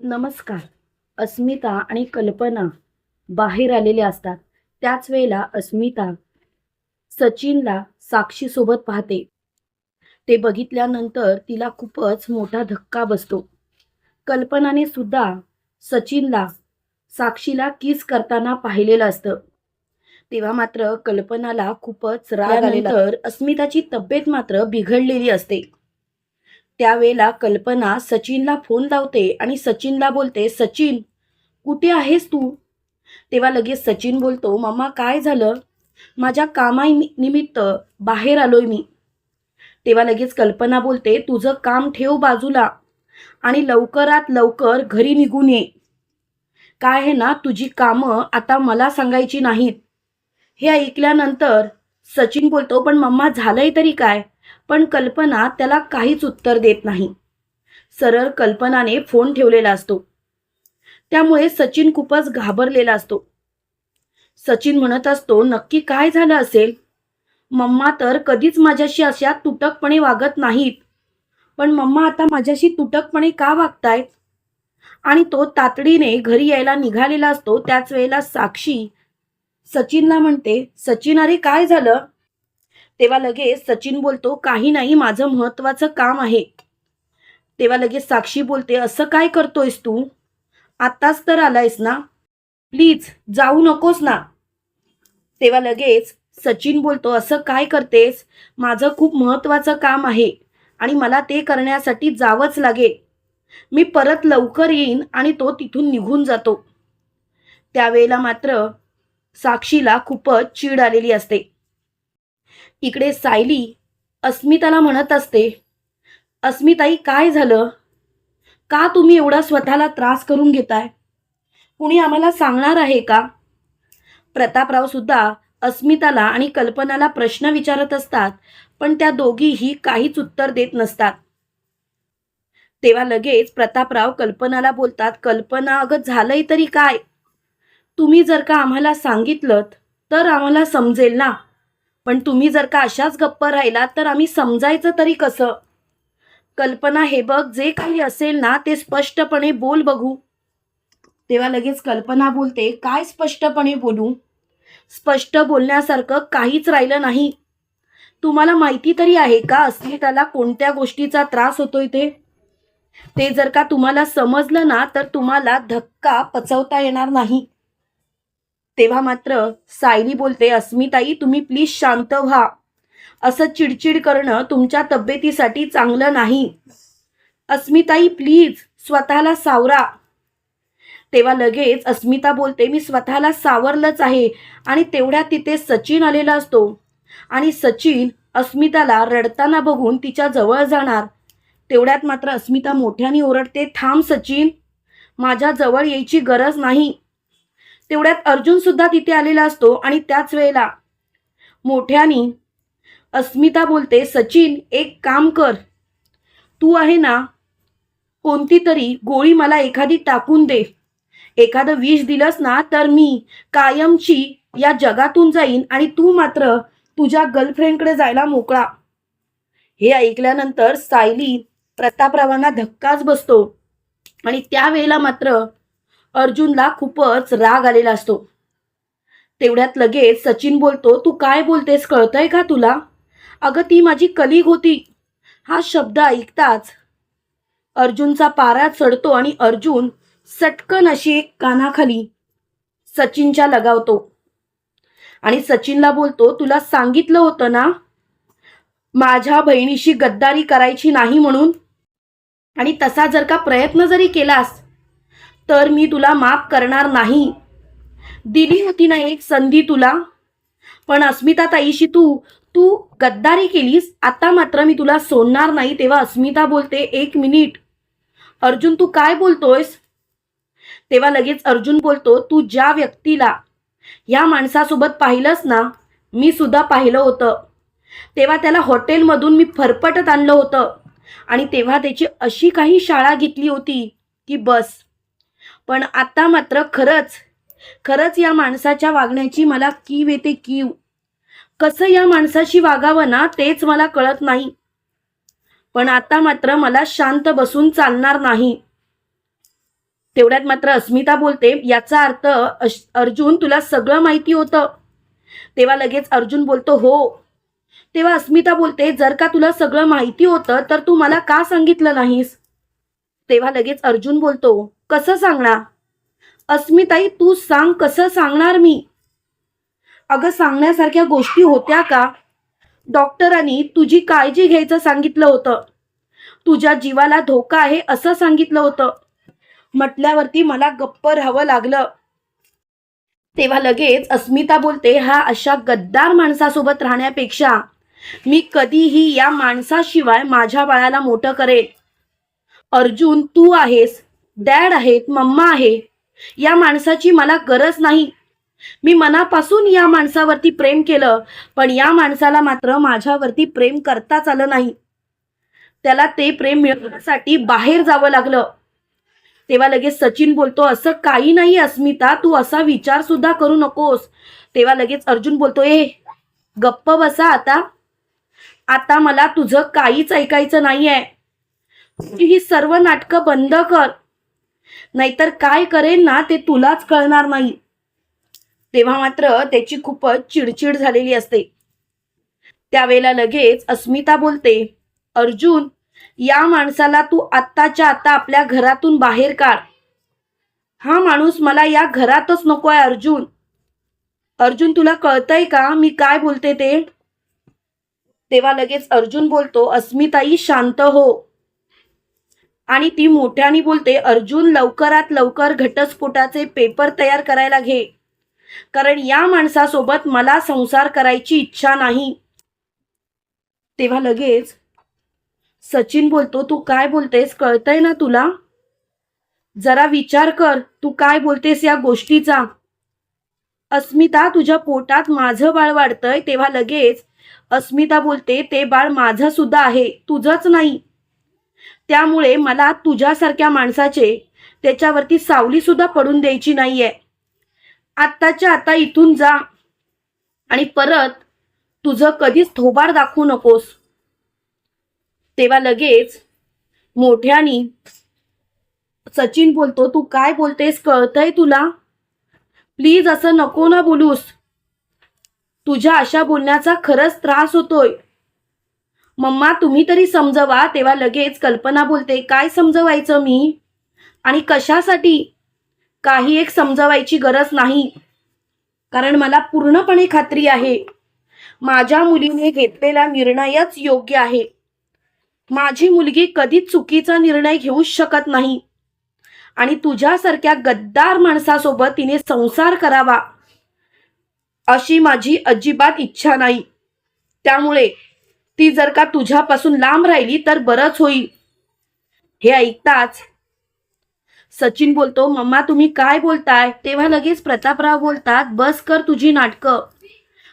नमस्कार. अस्मिता आणि कल्पना बाहेर आलेल्या असतात. त्याच वेळेला अस्मिता सचिनला साक्षीसोबत पाहते. ते बघितल्यानंतर तिला खूपच मोठा धक्का बसतो. कल्पनाने सुद्धा सचिनला साक्षीला किस करताना पाहिलेलं असतं. तेव्हा मात्र कल्पनाला खूपच राग आल्यानंतर अस्मिताची तब्येत मात्र बिघडलेली असते. त्यावेळेला कल्पना सचिनला फोन लावते आणि सचिनला बोलते सचिन कुठे आहेस तू? तेव्हा लगेच सचिन बोलतो मम्मा काय झालं? माझ्या कामाई निमित्त बाहेर आलोय मी. तेव्हा लगेच कल्पना बोलते तुझं काम ठेव बाजूला आणि लवकरात लवकर घरी निघून ये. काय आहे ना तुझी कामं आता मला सांगायची नाहीत. हे ऐकल्यानंतर सचिन बोलतो पण मम्मा झालंय तरी काय? पण कल्पना त्याला काहीच उत्तर देत नाही. सरळ कल्पनाने फोन ठेवलेला असतो. त्यामुळे सचिन खूपच घाबरलेला असतो. सचिन म्हणत असतो नक्की काय झालं असेल? मम्मा तर कधीच माझ्याशी अशा तुटकपणे वागत नाहीत. पण मम्मा आता माझ्याशी तुटकपणे का वागतायत? आणि तो तातडीने घरी यायला निघालेला असतो. त्याच वेळेला साक्षी सचिनला म्हणते सचिन अरे काय झालं? तेव्हा लगेच सचिन बोलतो काही नाही माझं महत्वाचं काम आहे. तेव्हा लगेच साक्षी बोलते असं काय करतोयस तू? आत्ताच तर आलायस ना? प्लीज जाऊ नकोस ना. तेव्हा लगेच सचिन बोलतो असं काय करतेस? माझं खूप महत्वाचं काम आहे आणि मला ते करण्यासाठी जावंच लागेल. मी परत लवकर येईन आणि तो तिथून निघून जातो. त्यावेळेला मात्र साक्षीला खूपच चीड आलेली असते. इकडे सायली अस्मिताला म्हणत असते अस्मिताई काय झालं? का तुम्ही एवढा स्वतःला त्रास करून घेताय? कुणी आम्हाला सांगणार आहे का? प्रतापराव सुद्धा अस्मिताला आणि कल्पनाला प्रश्न विचारत असतात पण त्या दोघीही काहीच उत्तर देत नसतात. तेव्हा लगेच प्रतापराव कल्पनाला बोलतात कल्पना अगं झालंय तरी काय? तुम्ही जर का आम्हाला सांगितलं तर आम्हाला समजेल ना? पण तुम्ही जर का अशाच गप्प राहिलात तर आम्ही समजायचं तरी कसं? कल्पना हे बघ जे काही असेल ना ते स्पष्टपणे बोल बघू. तेव्हा लगेच कल्पना बोलते काय स्पष्टपणे बोलू? स्पष्ट बोलण्यासारखं काहीच राहिलं नाही. तुम्हाला माहिती तरी आहे का अस्मिताला कोणत्या गोष्टीचा त्रास होतोय ते? ते जर का तुम्हाला समजलं ना तर तुम्हाला धक्का पचवता येणार नाही. तेव्हा मात्र सायली बोलते अस्मिताई तुम्ही प्लीज शांत व्हा. असं चिडचिड करणं तुमच्या तब्येतीसाठी चांगलं नाही. अस्मिताई प्लीज स्वतःला सावरा. तेव्हा लगेच अस्मिता बोलते मी स्वतःला सावरलंच आहे आणि तेवढ्यात तिथे सचिन आलेला असतो. आणि सचिन अस्मिताला रडताना बघून तिच्या जवळ जाणार. तेवढ्यात मात्र अस्मिता मोठ्याने ओरडते थांब सचिन माझ्या जवळ यायची गरज नाही. तेवढ्यात अर्जुन सुद्धा तिथे आलेला असतो आणि त्याच वेळेला मोठ्यानी अस्मिता बोलते सचिन एक काम कर. तू आहे ना कोणती तरी गोळी मला एखादी टाकून दे. एखादं विष दिलंस ना तर मी कायमची या जगातून जाईन आणि तू मात्र तुझ्या गर्लफ्रेंडकडे जायला मोकळा. हे ऐकल्यानंतर सायली प्रतापरावांना धक्काच बसतो आणि त्यावेळेला मात्र अर्जुनला खूपच राग आलेला असतो. तेवढ्यात लगेच सचिन बोलतो तू काय बोलतेस? कळतंय का तुला? अगं ती माझी कलिग होती. हा शब्द ऐकताच अर्जुनचा पारा चढतो आणि अर्जुन सटकन अशी एक कानाखाली सचिनच्या लगावतो. आणि सचिनला बोलतो तुला सांगितलं होतं ना माझ्या बहिणीशी गद्दारी करायची नाही म्हणून? आणि तसा जर का प्रयत्न जरी केलास तर मी तुला माफ करणार नाही. दिली होती ना एक संधी तुला. पण अस्मिता ताईशी तू तू गद्दारी केलीस आता मात्र मी तुला सोडणार नाही तेव्हा अस्मिता बोलते एक मिनिट. अर्जुन तू काय बोलतोयस? तेव्हा लगेच अर्जुन बोलतो तू ज्या व्यक्तीला या माणसासोबत पाहिलंस ना मी सुद्धा पाहिलं होतं. तेव्हा त्याला हॉटेलमधून मी फरफटत आणलं होतं. आणि तेव्हा त्याची अशी काही शाळा घेतली होती की बस. पण आता मात्र खरंच खरंच या माणसाच्या वागण्याची मला कीव येते कीव. कसं या माणसाशी वागावं ना तेच मला कळत नाही. पण आता मात्र मला शांत बसून चालणार नाही. तेवढ्यात मात्र अस्मिता बोलते याचा अर्थ अश- अर्जुन तुला सगळं माहिती होतं. तेव्हा लगेच अर्जुन बोलतो हो. तेव्हा अस्मिता बोलते जर का तुला सगळं माहिती होतं तर तू मला का सांगितलं नाहीस? तेव्हा लगेच अर्जुन बोलतो कसं सांगणार? अस्मिताई तू सांग कसं सांगणार मी? अगं सांगण्यासारख्या गोष्टी होत्या का? डॉक्टरांनी तुझी काळजी घ्यायचं सांगितलं होतं. तुझ्या जीवाला धोका आहे असं सांगितलं होतं. म्हटल्यावरती मला गप्प राहावं लागलं. तेव्हा लगेच अस्मिता बोलते हा अशा गद्दार माणसासोबत राहण्यापेक्षा मी कधीही या माणसाशिवाय माझ्या बाळाला मोठं करेन. अर्जुन तू आहेस. डॅड आहेत मम्मा आहे. या माणसाची मला गरज नाही. मी मनापासून या माणसावरती प्रेम केलं पण या माणसाला मात्र माझ्यावरती प्रेम करताच आलं नाही. त्याला ते प्रेम मिळवण्यासाठी बाहेर जावं लागलं. तेव्हा लगेच सचिन बोलतो असं काही नाही अस्मिता तू असा विचार सुद्धा करू नकोस. तेव्हा लगेच अर्जुन बोलतो ए गप्प बसा आता. आता मला तुझं काहीच ऐकायचं नाहीये. ही सर्व नाटकं बंद कर. नाहीतर काय करेन ना ते तुलाच कळणार नाही. तेव्हा मात्र त्याची खूपच चिडचिड झालेली असते. त्यावेळेला लगेच अस्मिता बोलते अर्जुन या माणसाला तू आत्ताच्या आता आपल्या घरातून बाहेर काढ. हा माणूस मला या घरातच नको आहे अर्जुन. अर्जुन तुला कळतंय का मी काय बोलते ते? तेव्हा लगेच अर्जुन बोलतो अस्मिताई शांत हो. आणि ती मोठ्याने बोलते अर्जुन लवकरात लवकर घटस्फोटाचे पेपर तयार करायला घे. कारण या माणसासोबत मला संसार करायची इच्छा नाही. तेव्हा लगेच सचिन बोलतो तू काय बोलतेस? कळतंय ना तुला? जरा विचार कर तू काय बोलतेस या गोष्टीचा? अस्मिता तुझ्या पोटात माझं बाळ वाढतंय. तेव्हा लगेच अस्मिता बोलते ते बाळ माझं सुद्धा आहे तुझंच नाही. त्यामुळे मला तुझ्यासारख्या माणसाचे त्याच्यावरती सावली सुद्धा पडून द्यायची नाहीये. आत्ताच्या आता इथून जा आणि परत तुझं कधीच थोबार दाखवू नकोस. तेव्हा लगेच मोठ्यानी सचिन बोलतो तू काय बोलतेस? कळतंय तुला? प्लीज असं नको ना बोलूस. तुझ्या अशा बोलण्याचा खरंच त्रास होतोय. मम्मा तुम्ही तरी समजवा तेव्हा लगेच कल्पना बोलते काय समजवायचं मी? आणि कशासाठी? काही एक समजवायची गरज नाही. कारण मला पूर्णपणे खात्री आहे. माझ्या मुलीने घेतलेला निर्णयच योग्य आहे. माझी मुलगी कधीच चुकीचा निर्णय घेऊच शकत नाही. आणि तुझ्यासारख्या गद्दार माणसासोबत तिने संसार करावा. अशी माझी अजिबात इच्छा नाही. त्यामुळे ती जर का तुझ्यापासून लांब राहिली तर बरंच होईल. हे ऐकताच सचिन बोलतो मम्मा तुम्ही काय बोलताय? तेव्हा लगेच प्रतापराव बोलतात बस कर तुझी नाटकं.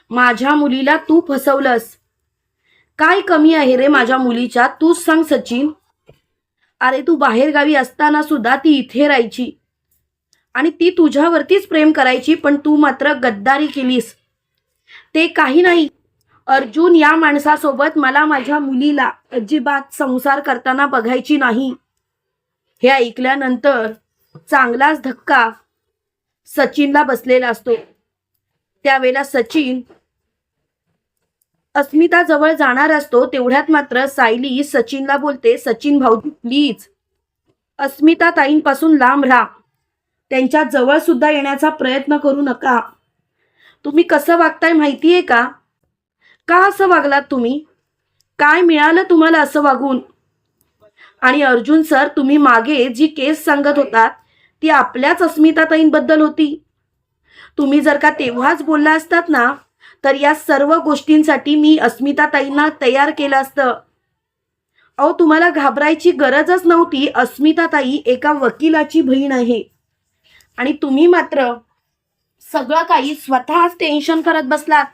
माझ्या मुलीला तू फसवलंस. काय कमी आहे रे माझ्या मुलीच्या? तूच सांग सचिन. अरे तू बाहेरगावी असताना सुद्धा ती इथे राहायची. आणि ती तुझ्यावरतीच प्रेम करायची पण तू मात्र गद्दारी केलीस. ते काही नाही. अर्जुन या माणसासोबत मला माझ्या मुलीला अजिबात संसार करताना बघायची नाही. हे ऐकल्यानंतर चांगलाच धक्का सचिनला बसलेला असतो. त्यावेळेला सचिन अस्मिता जवळ जाणार असतो तेवढ्यात मात्र सायली सचिनला बोलते सचिन भाऊजी प्लीज. अस्मिता ताईंपासून लांब राहा. त्यांच्या जवळ सुद्धा येण्याचा प्रयत्न करू नका. तुम्ही कसं वागताय माहितीये का? का असं वागलात तुम्ही? काय मिळालं तुम्हाला असं वागून? आणि अर्जुन सर तुम्ही मागे जी केस सांगत होतात ती आपल्याच अस्मिताताईंबद्दल होती. तुम्ही जर का तेव्हाच बोलला असतात ना तर या सर्व गोष्टींसाठी मी अस्मिताताईंना तयार केलं असतं. अहो तुम्हाला घाबरायची गरजच नव्हती अस्मिताताई एका वकिलाची बहीण आहे. आणि तुम्ही मात्र सगळं काही स्वतःच टेन्शन करत बसलात.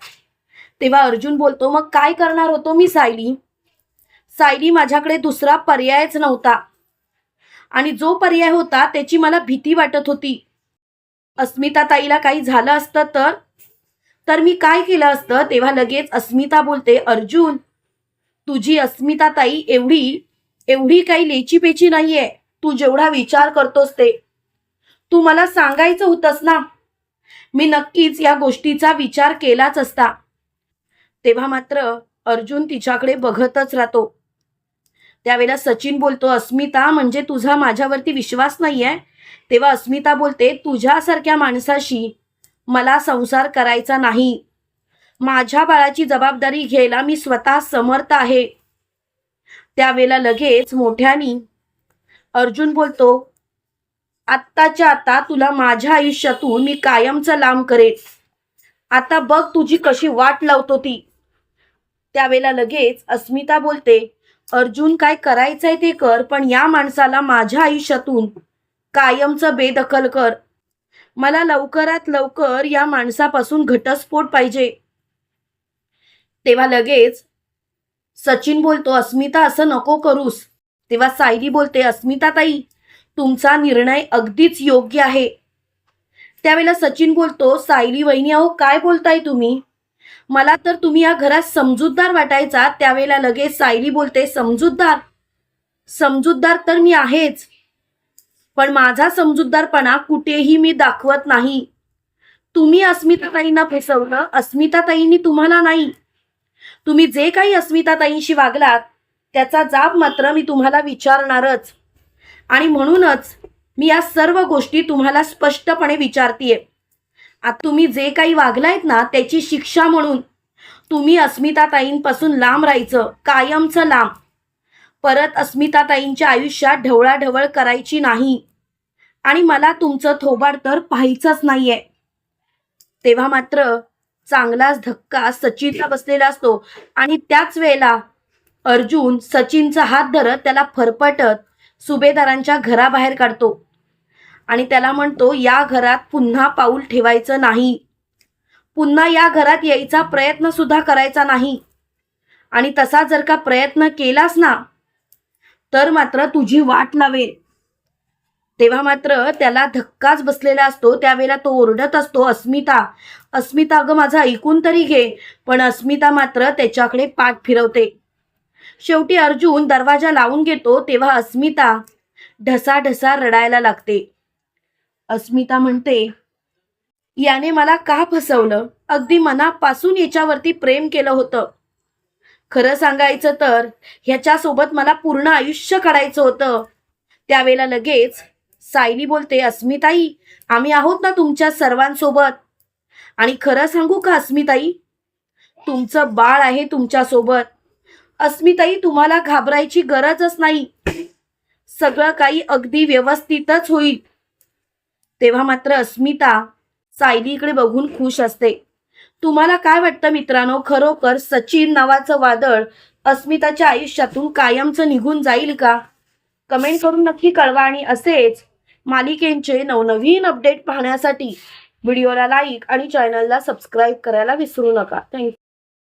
तेव्हा अर्जुन बोलतो मग काय करणार होतो मी सायली? सायली माझ्याकडे दुसरा पर्यायच नव्हता. आणि जो पर्याय होता त्याची मला भीती वाटत होती. अस्मिता ताईला काही झालं असतं तर? तर मी काय केलं असतं? तेव्हा लगेच अस्मिता बोलते अर्जुन तुझी अस्मिता ताई एवढी एवढी काही लेची पेची नाहीये. तू जेवढा विचार करतोस ते. तू मला सांगायचं होतंस ना? मी नक्कीच या गोष्टीचा विचार केलाच असता. तेव्हा मात्र अर्जुन तिच्याकडे बघतच राहतो. त्यावेळेला सचिन बोलतो अस्मिता म्हणजे तुझा माझ्यावरती विश्वास नाही आहे तेव्हा अस्मिता बोलते तुझ्यासारख्या माणसाशी मला संसार करायचा नाही. माझ्या बाळाची जबाबदारी घ्यायला मी स्वतः समर्थ आहे. त्यावेळेला लगेच मोठ्यानी अर्जुन बोलतो आत्ताच्या आता तुला माझ्या आयुष्यातून मी कायमचं लांब करेन. आता बघ तुझी कशी वाट लावतो ती. त्यावेळेला लगेच अस्मिता बोलते अर्जुन काय करायचंय ते कर पण या माणसाला माझ्या आयुष्यातून कायमचं बेदखल कर. मला लवकरात लवकर या माणसापासून घटस्फोट पाहिजे. तेव्हा लगेच सचिन बोलतो अस्मिता असं नको करूस. तेव्हा सायली बोलते अस्मिता ताई तुमचा निर्णय अगदीच योग्य आहे. त्यावेळेला सचिन बोलतो सायली वहिनी अहो काय बोलताय तुम्ही? मला तर तुम्ही या घरात समजूतदार वाटायचा त्यावेळेला लगेच सायली बोलते समजूतदार समजूतदार तर मी आहेच पण माझा समजूतदारपणा कुठेही मी दाखवत नाही. तुम्ही अस्मिताताईंना फसवलं अस्मिताताईंनी तुम्हाला नाही. तुम्ही जे काही अस्मिताताईंशी वागलात त्याचा जाब मात्र मी तुम्हाला विचारणारच. आणि म्हणूनच मी या सर्व गोष्टी तुम्हाला स्पष्टपणे विचारतीये. आता तुम्ही जे काही वागलायत ना त्याची शिक्षा म्हणून. तुम्ही अस्मिताताईंपासून लांब राहायचं कायमचं लांब. परत अस्मिताताईंच्या आयुष्यात ढवळाढवळ करायची नाही. आणि मला तुमचं थोबाड तर पाहायचंच नाहीये. तेव्हा मात्र चांगलाच धक्का सचिनला बसलेला असतो. आणि त्याच वेळेला अर्जुन सचिनचा हात धरत त्याला फरफटत सुभेदारांच्या घराबाहेर काढतो. आणि त्याला म्हणतो या घरात पुन्हा पाऊल ठेवायचं नाही. पुन्हा या घरात यायचा प्रयत्न सुद्धा करायचा नाही. आणि तसा जर का प्रयत्न केलास ना तर मात्र तुझी वाट लावेल तेव्हा मात्र त्याला धक्काच बसलेला असतो त्यावेळेला तो ओरडत असतो अस्मिता अस्मिता अगं माझं ऐकून तरी घे पण अस्मिता मात्र त्याच्याकडे पाठ फिरवते. शेवटी अर्जुन दरवाजा लावून घेतो तेव्हा अस्मिता ढसाढसा रडायला लागते. अस्मिता म्हणते याने मला का फसवलं? अगदी मनापासून याच्यावरती प्रेम केलं होतं. खरं सांगायचं तर ह्याच्यासोबत मला पूर्ण आयुष्य काढायचं होतं. त्यावेळेला लगेच सायली बोलते अस्मिताई आम्ही आहोत ना तुमच्या सर्वांसोबत. आणि खरं सांगू का अस्मिताई? तुमचं बाळ आहे तुमच्यासोबत. अस्मिताई तुम्हाला घाबरायची गरजच नाही. सगळं काही अगदी व्यवस्थितच होईल. तेव्हा मात्र अस्मिता सायलीकडे बघून खुश असते. तुम्हाला काय वाटतं मित्रांनो? खरोखर सचिन नावाचं वादळ अस्मिताच्या आयुष्यातून कायमचं निघून जाईल का? कमेंट करून नक्की कळवा आणि असेच मालिकेंचे नवनवीन अपडेट पाहण्यासाठी व्हिडिओला लाईक आणि चॅनलला सबस्क्राईब करायला विसरू नका. थँक्यू.